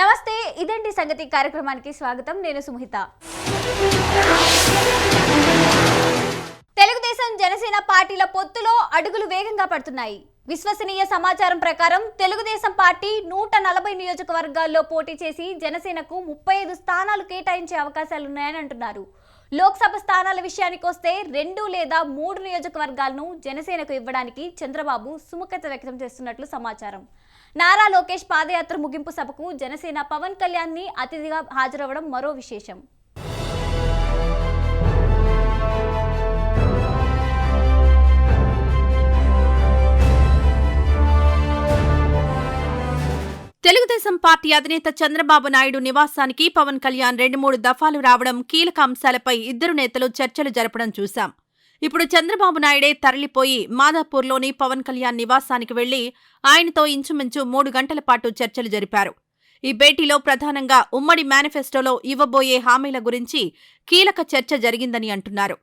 నమస్తే ఇదండి సంగతి కార్యక్రమానికి స్వాగతం. నేను సుమహిత. తెలుగుదేశం జనసేన పార్టీల పొత్తులో అడుగులు వేగంగా పడుతున్నాయి. విశ్వసనీయ సమాచారం ప్రకారం తెలుగుదేశం పార్టీ నూట నలభై నియోజకవర్గాల్లో పోటీ చేసి జనసేనకు ముప్పై ఐదు స్థానాలు కేటాయించే అవకాశాలున్నాయని అంటున్నారు. లోక్సభ స్థానాల విషయానికి వస్తే రెండు లేదా మూడు నియోజకవర్గాలను జనసేనకు ఇవ్వడానికి చంద్రబాబు సుముఖత వ్యక్తం చేస్తున్నట్లు సమాచారం. నారా లోకేష్ పాదయాత్ర ముగింపు సభకు జనసేన పవన్ కళ్యాణ్ని అతిథిగా హాజరవ్వడం మరో విశేషం. తెలుగుదేశం పార్టీ అధినేత చంద్రబాబు నాయుడు నివాసానికి పవన్ కళ్యాణ్ రెండు మూడు దఫాలు రావడం కీలక అంశాలపై ఇద్దరు నేతలు చర్చలు జరపడం చూశాం. ఇప్పుడు చంద్రబాబు నాయుడే తరలిపోయి మాదాపూర్లోని పవన్ కళ్యాణ్ నివాసానికి వెళ్ళి ఆయనతో ఇంచుమించు మూడు గంటల పాటు చర్చలు జరిపారు. ఈ భేటీలో ప్రధానంగా ఉమ్మడి మేనిఫెస్టోలో ఇవ్వబోయే హామీల గురించి కీలక చర్చ జరిగిందని అంటున్నారు.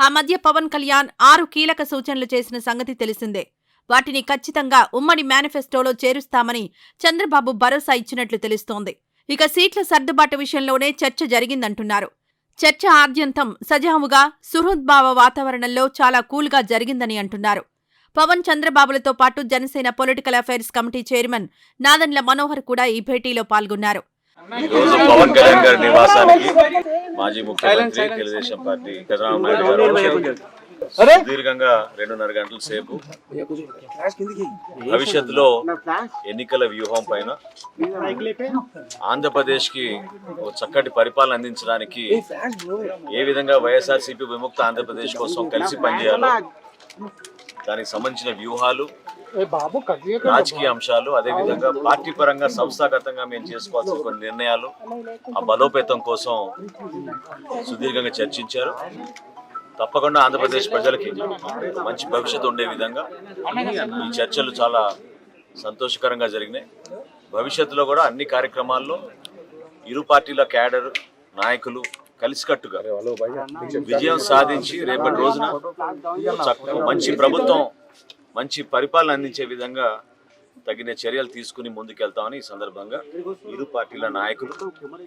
ఆ మధ్య పవన్ కళ్యాణ్ ఆరు కీలక సూచనలు చేసిన సంగతి తెలిసిందే. వాటిని ఖచ్చితంగా ఉమ్మడి మేనిఫెస్టోలో చేరుస్తామని చంద్రబాబు భరోసా ఇచ్చినట్లు తెలుస్తోంది. ఇక సీట్ల సర్దుబాటు విషయంలోనే చర్చ జరిగిందంటున్నారు. చర్చ ఆద్యంతం సజావుగా సుహృద్భావ వాతావరణంలో చాలా కూల్గా జరిగిందని అంటున్నారు. పవన్ చంద్రబాబులతో పాటు Janasena political affairs committee chairman Nadendla Manohar కూడా ఈ భేటీలో పాల్గొన్నారు. ఈరోజు పవన్ కళ్యాణ్ గారి నివాసానికి మాజీ ముఖ్యమంత్రి తెలుగుదేశం పార్టీ చంద్రబాబు నాయుడు గారు సుదీర్ఘంగా రెండున్నర గంటల సేపు భవిష్యత్తులో ఎన్నికల వ్యూహం పైన ఆంధ్రప్రదేశ్కి ఒక చక్కటి పరిపాలన అందించడానికి ఏ విధంగా వైఎస్ఆర్సీపీ విముక్త ఆంధ్రప్రదేశ్ కోసం కలిసి పనిచేయాలో దానికి సంబంధించిన వ్యూహాలు రాజకీయ అంశాలు అదే విధంగా పార్టీ పరంగా సంస్థాగతంగా మేము చేసుకోవాల్సిన కొన్ని నిర్ణయాలు ఆ బలోపేతం కోసం సుదీర్ఘంగా చర్చించారు. తప్పకుండా ఆంధ్రప్రదేశ్ ప్రజలకి మంచి భవిష్యత్తు ఉండే విధంగా ఈ చర్చలు చాలా సంతోషకరంగా జరిగినాయి. భవిష్యత్తులో కూడా అన్ని కార్యక్రమాల్లో ఇరు పార్టీల క్యాడర్ నాయకులు కలిసికట్టుగా విజయం సాధించి రేపటి రోజున మంచి ప్రభుత్వం మంచి పరిపాలన అందించే విధంగా తగిన చర్యలు తీసుకుని ముందుకెళ్తామని ఈ సందర్భంగా ఇరు పార్టీల నాయకులు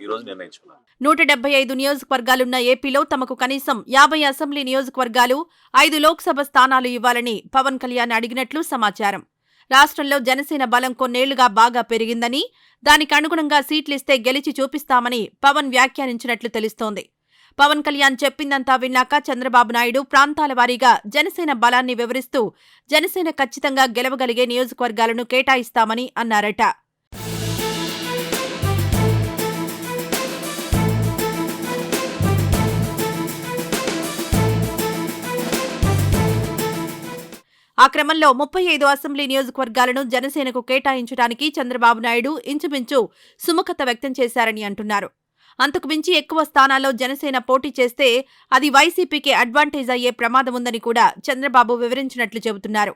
ఈ రోజు నిర్ణయించుకున్నారు. నూట డెబ్బై ఐదు నియోజకవర్గాలున్న ఏపీలో తమకు కనీసం యాభై అసెంబ్లీ నియోజకవర్గాలు ఐదు లోక్సభ స్థానాలు ఇవ్వాలని పవన్ కళ్యాణ్ అడిగినట్లు సమాచారం. రాష్ట్రంలో జనసేన బలం కొన్నేళ్ళుగా బాగా పెరిగిందని దానికి అనుగుణంగా సీట్లిస్తే గెలిచి చూపిస్తామని పవన్ వ్యాఖ్యానించినట్లు తెలుస్తోంది. పవన్ కళ్యాణ్ చెప్పిందంతా విన్నాక చంద్రబాబు నాయుడు ప్రాంతాల వారీగా జనసేన బలాన్ని వివరిస్తూ జనసేన ఖచ్చితంగా గెలవగలిగే నియోజకవర్గాలను కేటాయిస్తామని అన్నారట. ఆ క్రమంలో ముప్పై ఐదు అసెంబ్లీ నియోజకవర్గాలను జనసేనకు కేటాయించడానికి చంద్రబాబు నాయుడు ఇంచుమించు సుముఖత వ్యక్తం చేశారని అంటున్నారు. అంతకు మించి ఎక్కువ స్థానాల్లో జనసేన పోటీ చేస్తే అది వైసీపీకి అడ్వాంటేజ్ అయ్యే ప్రమాదం ఉందని కూడా చంద్రబాబు వివరించినట్లు చెబుతున్నారు.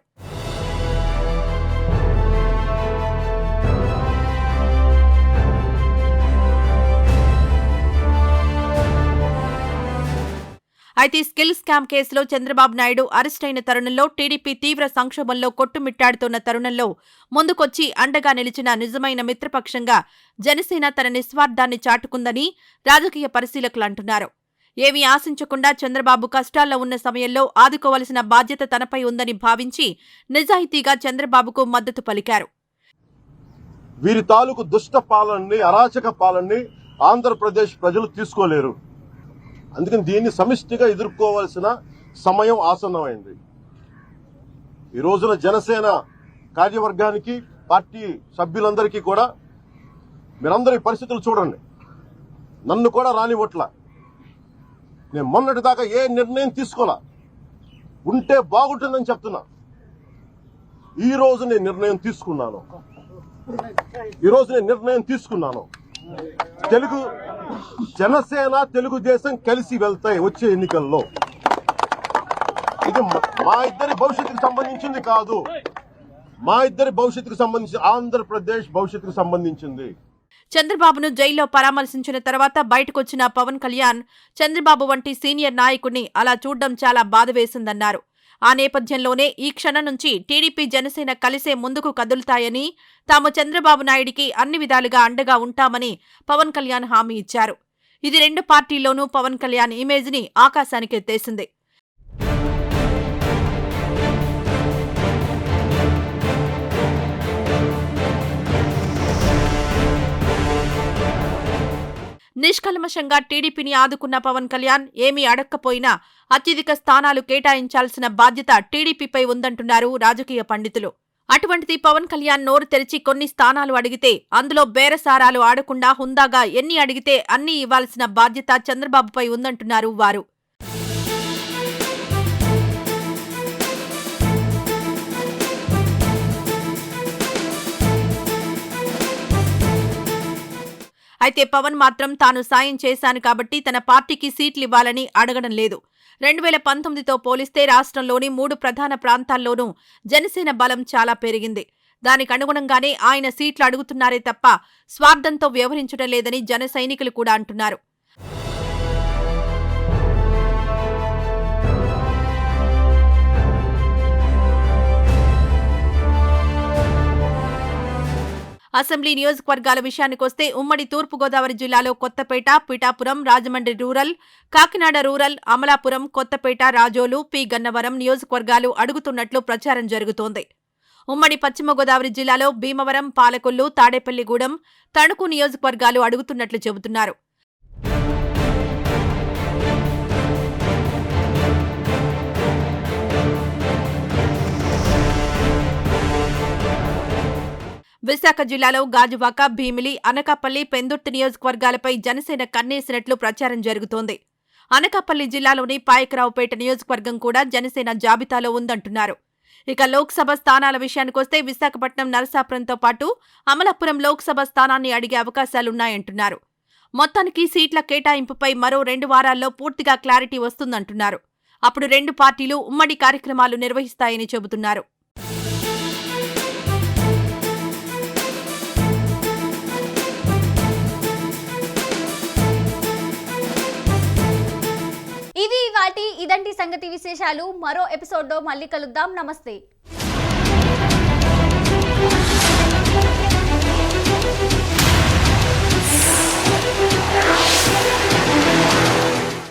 అయితే స్కిల్ స్కామ్ కేసులో చంద్రబాబు నాయుడు అరెస్ట్ అయిన తరుణంలో టీడీపీ తీవ్ర సంక్షోభంలో కొట్టుమిట్టాడుతున్న తరుణంలో ముందుకొచ్చి అండగా నిలిచిన నిజమైన మిత్రపక్షంగా జనసేన తన నిస్వార్థాన్ని చాటుకుందని రాజకీయ పరిశీలకులు అంటున్నారు. ఏమీ ఆశించకుండా చంద్రబాబు కష్టాల్లో ఉన్న సమయంలో ఆదుకోవలసిన బాధ్యత తనపై ఉందని భావించి నిజాయితీగా చంద్రబాబుకు మద్దతు పలికారు. వీరి తాలూకు దుష్ట పాలనని అరాచక పాలనని ఆంధ్రప్రదేశ్ ప్రజలు తీసుకోలేరు. అందుకని దీన్ని సమిష్టిగా ఎదుర్కోవాల్సిన సమయం ఆసన్నమైంది. ఈ రోజున జనసేన కార్యవర్గానికి పార్టీ సభ్యులందరికీ కూడా మీరందరి పరిస్థితులు చూడండి. నన్ను కూడా రానివ్వట్ల. నేను మొన్నటి దాకా ఏ నిర్ణయం తీసుకోలే? ఉంటే బాగుంటుందని చెప్తున్నా. ఈ రోజు నేను నిర్ణయం తీసుకున్నాను. ఈ రోజు నేను నిర్ణయం తీసుకున్నాను. తెలుగు జనసేన తెలుగుదేశం కలిసి వెళ్తాయి వచ్చే ఎన్నికల్లో. ఇది మా ఇద్దరి భవిష్యత్తుకు సంబంధించింది కాదు. మా ఇద్దరి భవిష్యత్తుకు సంబంధించి ఆంధ్రప్రదేశ్ భవిష్యత్తుకు సంబంధించింది. చంద్రబాబును జైల్లో పరామర్శించిన తర్వాత బయటకొచ్చిన పవన్ కళ్యాణ్ చంద్రబాబు వంటి సీనియర్ నాయకుడిని అలా చూడడం చాలా బాధ వేసిందన్నారు. ఆ నేపథ్యంలోనే ఈ క్షణం నుంచి టీడీపీ జనసేన కలిసే ముందుకు కదులుతాయని తాము చంద్రబాబు నాయుడికి అన్ని విధాలుగా అండగా ఉంటామని పవన్ కళ్యాణ్ హామీ ఇచ్చారు. ఇది రెండు పార్టీల్లోనూ పవన్ కళ్యాణ్ ఇమేజ్ని ఆకాశానికి నిష్కల్మషంగా టీడీపీని ఆదుకున్న పవన్ కళ్యాణ్ ఏమీ అడక్కపోయినా అత్యధిక స్థానాలు కేటాయించాల్సిన బాధ్యత టీడీపీపై ఉందంటున్నారు రాజకీయ పండితులు. అటువంటిది పవన్ కళ్యాణ్ నోరు తెరిచి కొన్ని స్థానాలు అడిగితే అందులో బేరసారాలు ఆడకుండా హుందాగా ఎన్ని అడిగితే అన్ని ఇవ్వాల్సిన బాధ్యత చంద్రబాబుపై ఉందంటున్నారు వారు. అయితే పవన్ మాత్రం తాను సాయం చేశాను కాబట్టి తన పార్టీకి సీట్లు ఇవ్వాలని అడగడం లేదు. రెండు వేల పంతొమ్మిదితో పోలిస్తే రాష్ట్రంలోని మూడు ప్రధాన ప్రాంతాల్లోనూ జనసేన బలం చాలా పెరిగింది. దానికి అనుగుణంగానే ఆయన సీట్లు అడుగుతున్నారే తప్ప స్వార్థంతో వ్యవహరించడం లేదని జన సైనికులు కూడా అంటున్నారు. అసెంబ్లీ నియోజకవర్గాల విషయానికొస్తే ఉమ్మడి తూర్పుగోదావరి జిల్లాలో Kothapeta Pithapuram Rajahmundry rural Kakinada rural Amalapuram Kothapeta Razole P. Gannavaram నియోజకవర్గాలు అడుగుతున్నట్లు ప్రచారం జరుగుతోంది. ఉమ్మడి పశ్చిమ గోదావరి జిల్లాలో భీమవరం పాలకొల్లు తాడేపల్లిగూడెం తణుకు నియోజకవర్గాలు అడుగుతున్నట్లు చెబుతున్నారు. విశాఖ జిల్లాలో గాజువాక భీమిలి అనకాపల్లి పెందుర్తి నియోజకవర్గాలపై జనసేన కన్నేసినట్లు ప్రచారం జరుగుతోంది. అనకాపల్లి జిల్లాలోని పాయకరావుపేట నియోజకవర్గం కూడా జనసేన జాబితాలో ఉందంటున్నారు. ఇక లోక్సభ స్థానాల విషయానికొస్తే విశాఖపట్నం నరసాపురంతో పాటు అమలాపురం లోక్సభ స్థానాన్ని అడిగే అవకాశాలున్నాయంటున్నారు. మొత్తానికి సీట్ల కేటాయింపుపై మరో రెండు వారాల్లో పూర్తిగా క్లారిటీ వస్తుందంటున్నారు. అప్పుడు రెండు పార్టీలు ఉమ్మడి కార్యక్రమాలు నిర్వహిస్తాయని చెబుతున్నారు. ఇదంటి సంగతి విశేషాలు మరో ఎపిసోడ్లో మళ్ళీ కలుద్దాం. నమస్తే.